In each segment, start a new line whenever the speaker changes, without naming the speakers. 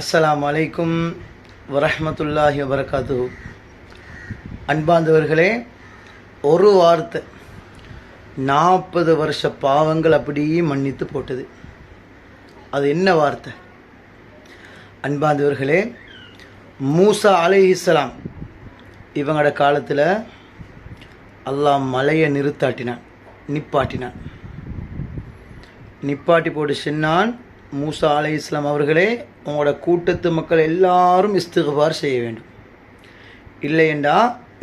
அஸ்லாம் அலைக்கும் வரமத்துல்லாஹி வபரகாத்து அன்பாந்தவர்களே ஒரு வார்த்தை நாற்பது வருஷ பாவங்கள் அப்படியே மன்னித்து போட்டது. அது என்ன வார்த்தை? அன்பாந்தவர்களே மூசா அலைஹிஸ்ஸலாம் இவங்களோட காலத்தில் அல்லாஹ் மலையை நிறுத்தாட்டினான் நிப்பாட்டினான். நிப்பாட்டி போட்டு சின்னான் மூசா அலை இஸ்லாம் அவர்களே உங்களோட கூட்டத்து மக்கள் எல்லாரும் இஸ்துகுபார் செய்ய வேண்டும். இல்லையென்றா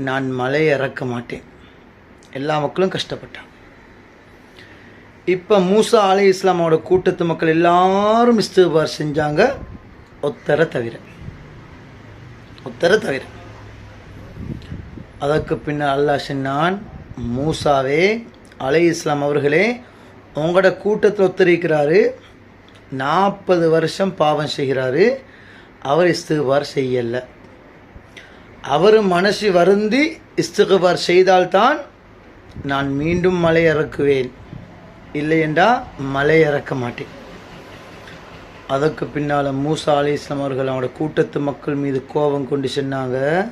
நான் மலையை இறக்க மாட்டேன். எல்லா மக்களும் கஷ்டப்பட்டான் இப்போ மூசா அலை இஸ்லாமோட கூட்டத்து மக்கள் எல்லாரும் இஸ்திகுபார் செஞ்சாங்க ஒத்தரை தவிர. ஒத்தரை தவிர. அதற்கு பின்னால் அல்லாஹ் சின்னான் மூசாவே அலை இஸ்லாம் அவர்களே உங்களோட கூட்டத்தில் ஒத்தரிக்கிறாரு நாற்பது வருஷம் பாவம் செய்கிறாரு. அவர் இஸ்துகுபார் செய்யலை. அவர் மனசு வருந்தி இஸ்துகுபார் செய்தால்தான் நான் மீண்டும் மலை இறக்குவேன். இல்லையென்றா மலை இறக்க மாட்டேன். அதற்கு பின்னால் மூசா அலி இஸ்லாம் அவர்கள் அவங்களோட கூட்டத்து மக்கள் மீது கோபம் கொண்டு சொன்னாங்க.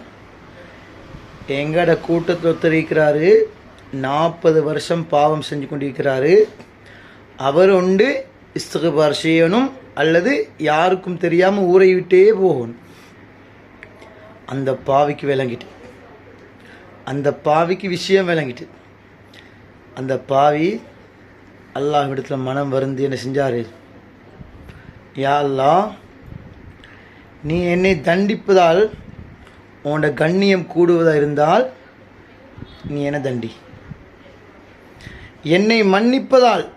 எங்கட கூட்டத்தில் ஒத்தரிக்கிறாரு? நாற்பது வருஷம் பாவம் செஞ்சு கொண்டிருக்கிறாரு. அவர் உண்டு இஸ்திகுபார் செய்யணும் அல்லது யாருக்கும் தெரியாமல் ஊரை விட்டே போகணும். அந்த பாவிக்கு விளங்கிட்டு. அந்த பாவிக்கு விஷயம் விளங்கிட்டு. அந்த பாவி அல்லாஹ் மனம் வருந்தி என்ன செஞ்சாரு? யா அல்லா நீ என்னை தண்டிப்பதால் உன்னோட கண்ணியம் கூடுவதாக இருந்தால் நீ என்ன தண்டி? என்னை மன்னிப்பதால்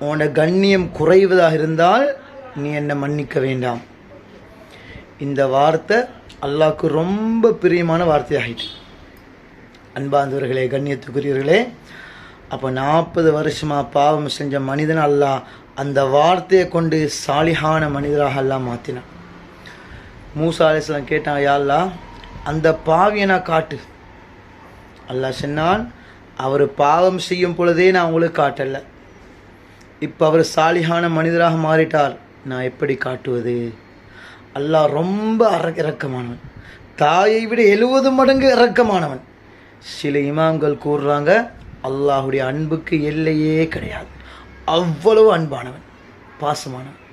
உன்னோட கண்ணியம் குறைவதாக இருந்தால் நீ என்னை மன்னிக்க வேண்டாம். இந்த வார்த்தை அல்லாவுக்கு ரொம்ப பிரியமான வார்த்தையாகிட்டு. அன்பாந்தவர்களே கண்ணியத்துக்குரியவர்களே அப்போ நாற்பது வருஷமாக பாவம் செஞ்ச மனிதன் அல்லாஹ் அந்த வார்த்தையை கொண்டு சாலிகான மனிதராக எல்லாம் மாற்றினான் மூசா அலிஸ்லாம் கேட்டான் யா அந்த பாவியை நான் காட்டு. அல்லாஹ் சொன்னான் அவர் பாவம் செய்யும் பொழுதே நான் உங்களுக்கு காட்டலை. இப்போ அவர் சாலிகான மனிதராக மாறிட்டார் நான் எப்படி காட்டுவது? அல்லாஹ் ரொம்ப அற இறக்கமானவன் தாயை விட எழுபது மடங்கு இறக்கமானவன் சில இமாம்கள் கூறுறாங்க அல்லாஹுடைய அன்புக்கு எல்லையே கிடையாது. அவ்வளவு அன்பானவன் பாசமானவன்.